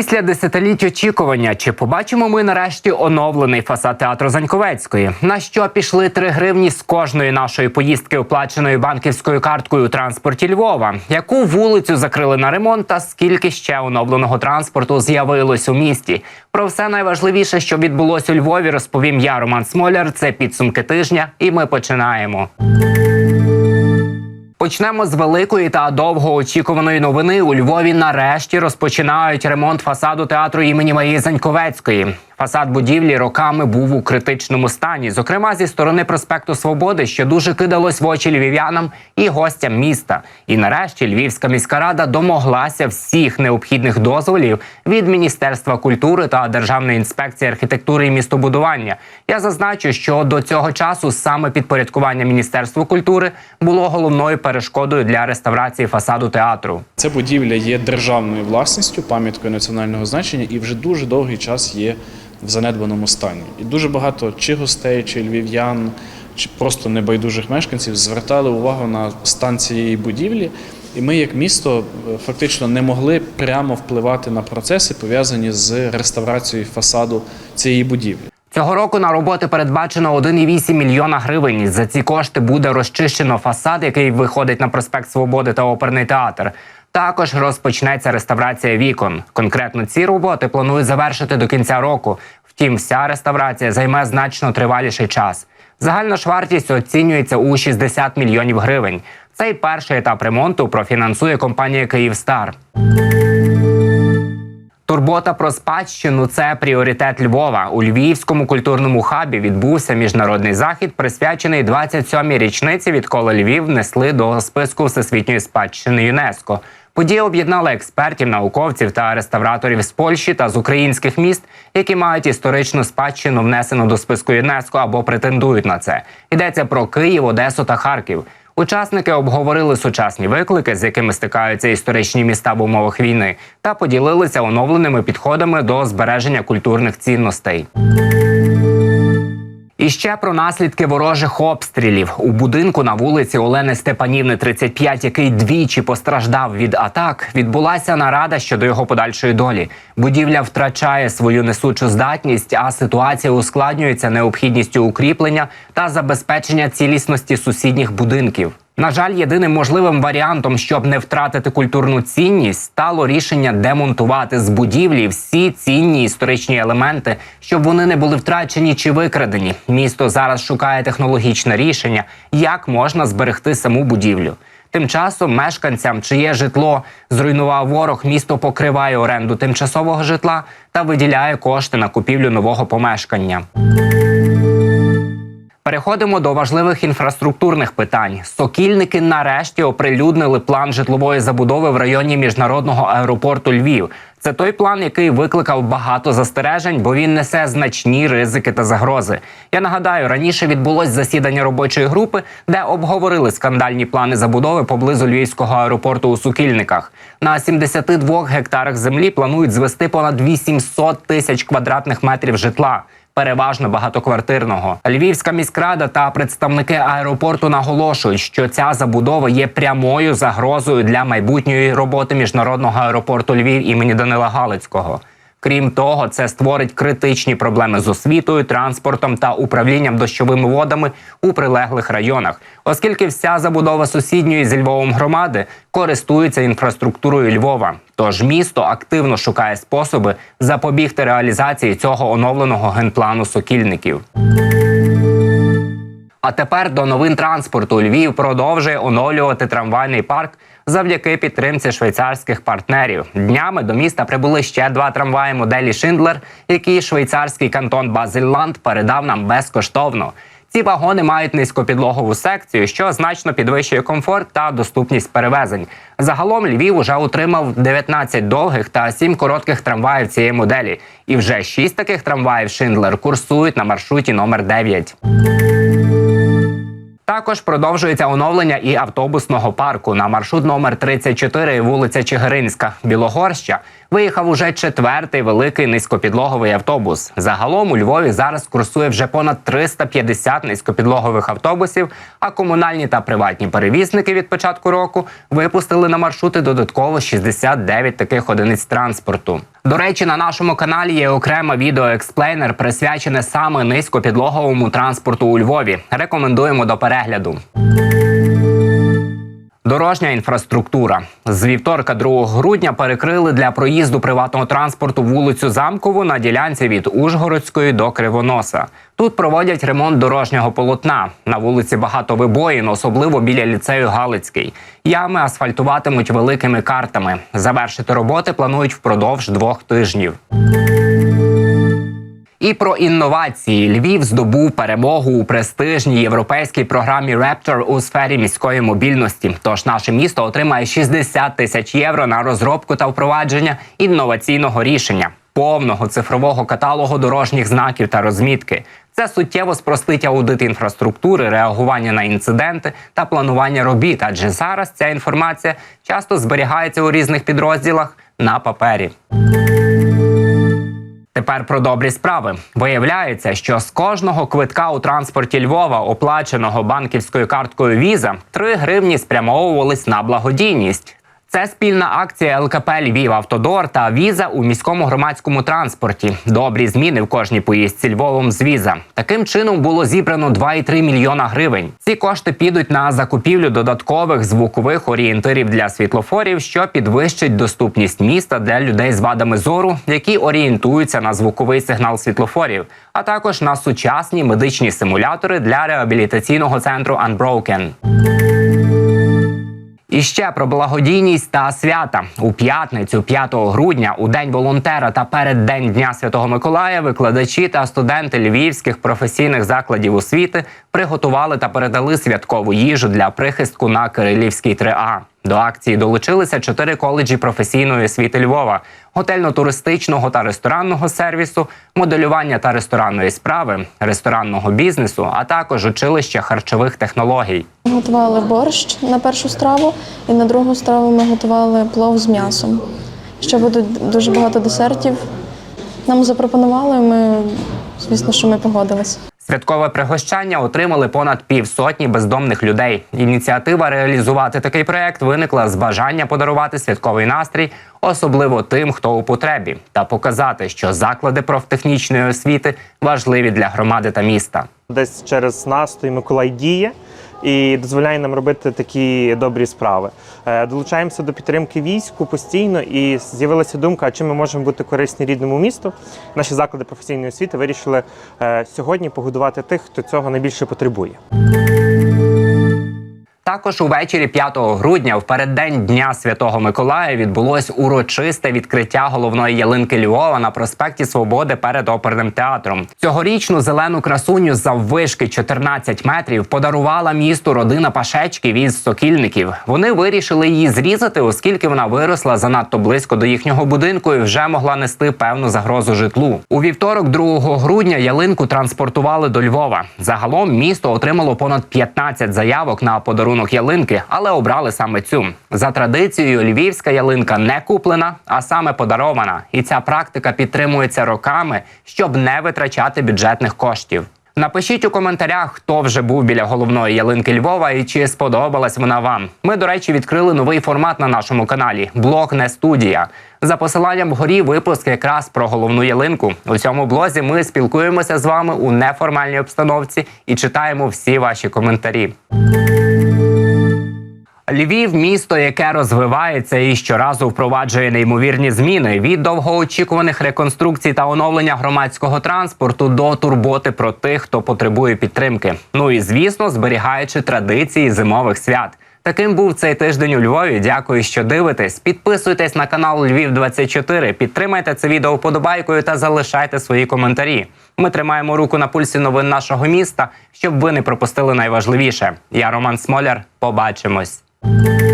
Після десятиліть очікування, чи побачимо ми нарешті оновлений фасад театру Заньковецької? На що пішли три гривні з кожної нашої поїздки, оплаченої банківською карткою у транспорті Львова? Яку вулицю закрили на ремонт? Та скільки ще оновленого транспорту з'явилось у місті? Про все найважливіше, що відбулось у Львові, розповім я, Роман Смоляр. Це підсумки тижня, і ми починаємо. Почнемо з великої та довгоочікуваної новини. У Львові нарешті розпочинають ремонт фасаду театру імені Марії Заньковецької. Фасад будівлі роками був у критичному стані, зокрема зі сторони проспекту Свободи, що дуже кидалось в очі львів'янам і гостям міста. І нарешті Львівська міська рада домоглася всіх необхідних дозволів від Міністерства культури та Державної інспекції архітектури і містобудування. Я зазначу, що до цього часу саме підпорядкування Міністерству культури було головною перешкодою для реставрації фасаду театру. Ця будівля є державною власністю, пам'яткою національного значення, і вже дуже довгий час є в занедбаному стані. І дуже багато чи гостей, чи львів'ян, чи просто небайдужих мешканців звертали увагу на стан цієї будівлі. І ми, як місто, е, фактично не могли прямо впливати на процеси, пов'язані з реставрацією фасаду цієї будівлі. Цього року на роботи передбачено 1,8 мільйона гривень. За ці кошти буде розчищено фасад, який виходить на проспект Свободи та оперний театр. Також розпочнеться реставрація вікон. Конкретно ці роботи планують завершити до кінця року. Втім, вся реставрація займе значно триваліший час. Загальна ж вартість оцінюється у 60 мільйонів гривень. Цей перший етап ремонту профінансує компанія Київстар. Турбота про спадщину це пріоритет Львова. У Львівському культурному хабі відбувся міжнародний захід, присвячений 27-й річниці, відколи Львів внесли до списку всесвітньої спадщини ЮНЕСКО. Подія об'єднала експертів, науковців та реставраторів з Польщі та з українських міст, які мають історичну спадщину внесену до списку ЮНЕСКО або претендують на це. Йдеться про Київ, Одесу та Харків. Учасники обговорили сучасні виклики, з якими стикаються історичні міста в умовах війни, та поділилися оновленими підходами до збереження культурних цінностей. І ще про наслідки ворожих обстрілів у будинку на вулиці Олени Степанівни, 35, який двічі постраждав від атак. Відбулася нарада щодо його подальшої долі. Будівля втрачає свою несучу здатність, а ситуація ускладнюється необхідністю укріплення та забезпечення цілісності сусідніх будинків. На жаль, єдиним можливим варіантом, щоб не втратити культурну цінність, стало рішення демонтувати з будівлі всі цінні історичні елементи, щоб вони не були втрачені чи викрадені. Місто зараз шукає технологічне рішення, як можна зберегти саму будівлю. Тим часом мешканцям, чиє житло зруйнував ворог, місто покриває оренду тимчасового житла та виділяє кошти на купівлю нового помешкання. Переходимо до важливих інфраструктурних питань. Сокільники нарешті оприлюднили план житлової забудови в районі міжнародного аеропорту Львів. Це той план, який викликав багато застережень, бо він несе значні ризики та загрози. Я нагадаю, раніше відбулось засідання робочої групи, де обговорили скандальні плани забудови поблизу львівського аеропорту у Сукільниках. На 72 гектарах землі планують звести понад 800 тисяч квадратних метрів житла переважно багатоквартирного. Львівська міськрада та представники аеропорту наголошують, що ця забудова є прямою загрозою для майбутньої роботи міжнародного аеропорту Львів імені Данила Галицького. Крім того, це створить критичні проблеми з освітою, транспортом та управлінням дощовими водами у прилеглих районах, оскільки вся забудова сусідньої з Львовом громади користується інфраструктурою Львова. Тож місто активно шукає способи запобігти реалізації цього оновленого генплану сокільників. А тепер до новин транспорту Львів продовжує оновлювати трамвайний парк завдяки підтримці швейцарських партнерів. Днями до міста прибули ще два трамваї моделі Шиндлер, які швейцарський кантон Базельланд передав нам безкоштовно. Ці вагони мають низькопідлогову секцію, що значно підвищує комфорт та доступність перевезень. Загалом Львів уже отримав 19 довгих та 7 коротких трамваїв цієї моделі. І вже 6 таких трамваїв Шиндлер курсують на маршруті номер 9. Також продовжується оновлення і автобусного парку на маршрут номер 34 вулиця Чигиринська, Білогорща. Виїхав уже четвертий великий низькопідлоговий автобус. Загалом у Львові зараз курсує вже понад 350 низькопідлогових автобусів. А комунальні та приватні перевізники від початку року випустили на маршрути додатково 69 таких одиниць транспорту. До речі, на нашому каналі є окреме відео експлейнер, присвячене саме низькопідлоговому транспорту у Львові. Рекомендуємо до перегляду. Дорожня інфраструктура з вівторка 2 грудня перекрили для проїзду приватного транспорту вулицю Замкову на ділянці від Ужгородської до Кривоноса. Тут проводять ремонт дорожнього полотна. На вулиці багато вибоїн, особливо біля ліцею Галицький. Ями асфальтуватимуть великими картами. Завершити роботи планують впродовж двох тижнів. І про інновації Львів здобув перемогу у престижній європейській програмі Raptor у сфері міської мобільності. Тож наше місто отримає 60 тисяч євро на розробку та впровадження інноваційного рішення повного цифрового каталогу дорожніх знаків та розмітки. Це суттєво спростить аудит інфраструктури, реагування на інциденти та планування робіт, адже зараз ця інформація часто зберігається у різних підрозділах на папері. Тепер про добрі справи. Виявляється, що з кожного квитка у транспорті Львова, оплаченого банківською карткою Віза, 3 гривні спрямовувались на благодійність. Це спільна акція ЛКП Львів Автодор та Віза у міському громадському транспорті. Добрі зміни в кожній поїздці Львовом з Віза. Таким чином було зібрано 2,3 мільйона гривень. Ці кошти підуть на закупівлю додаткових звукових орієнтирів для світлофорів, що підвищить доступність міста для людей з вадами зору, які орієнтуються на звуковий сигнал світлофорів, а також на сучасні медичні симулятори для реабілітаційного центру Unbroken. І ще про благодійність та свята у п'ятницю, 5 грудня, у день волонтера та перед день Дня Святого Миколая, викладачі та студенти львівських професійних закладів освіти приготували та передали святкову їжу для прихистку на Кирилівській 3А. До акції долучилися чотири коледжі професійної освіти Львова, готельно-туристичного та ресторанного сервісу, моделювання та ресторанної справи, ресторанного бізнесу, а також училище харчових технологій. Готували борщ на першу страву, і на другу страву ми готували плов з м'ясом. Ще буде дуже багато десертів. Нам запропонували, ми, звісно, що ми погодились. Святкове пригощання отримали понад півсотні бездомних людей. Ініціатива реалізувати такий проект виникла з бажання подарувати святковий настрій, особливо тим, хто у потребі, та показати, що заклади профтехнічної освіти важливі для громади та міста. Десь через настрій Миколай діє і дозволяє нам робити такі добрі справи. Е, Долучаємося до підтримки війську постійно, і з'явилася думка, чим ми можемо бути корисні рідному місту. Наші заклади професійної освіти вирішили е, сьогодні погодувати тих, хто цього найбільше потребує. Також увечері 5 грудня, в переддень Дня Святого Миколая, відбулось урочисте відкриття головної ялинки Львова на проспекті Свободи перед оперним театром. Цьогорічну зелену красуню заввишки 14 метрів подарувала місту родина Пашечків із сокільників. Вони вирішили її зрізати, оскільки вона виросла занадто близько до їхнього будинку і вже могла нести певну загрозу житлу. У вівторок, 2 грудня, ялинку транспортували до Львова. Загалом місто отримало понад 15 заявок на подарунок ялинки, але обрали саме цю. За традицією, львівська ялинка не куплена, а саме подарована. І ця практика підтримується роками, щоб не витрачати бюджетних коштів. Напишіть у коментарях, хто вже був біля головної ялинки Львова і чи сподобалась вона вам. Ми, до речі, відкрили новий формат на нашому каналі блог не студія. За посиланням вгорі випуск якраз про головну ялинку. У цьому блозі ми спілкуємося з вами у неформальній обстановці і читаємо всі ваші коментарі. Львів місто, яке розвивається і щоразу впроваджує неймовірні зміни від довгоочікуваних реконструкцій та оновлення громадського транспорту до турботи про тих, хто потребує підтримки. Ну і звісно, зберігаючи традиції зимових свят. Таким був цей тиждень у Львові. Дякую, що дивитесь. Підписуйтесь на канал Львів 24 підтримайте це відео вподобайкою та залишайте свої коментарі. Ми тримаємо руку на пульсі новин нашого міста, щоб ви не пропустили найважливіше. Я Роман Смоляр. Побачимось. Thank you.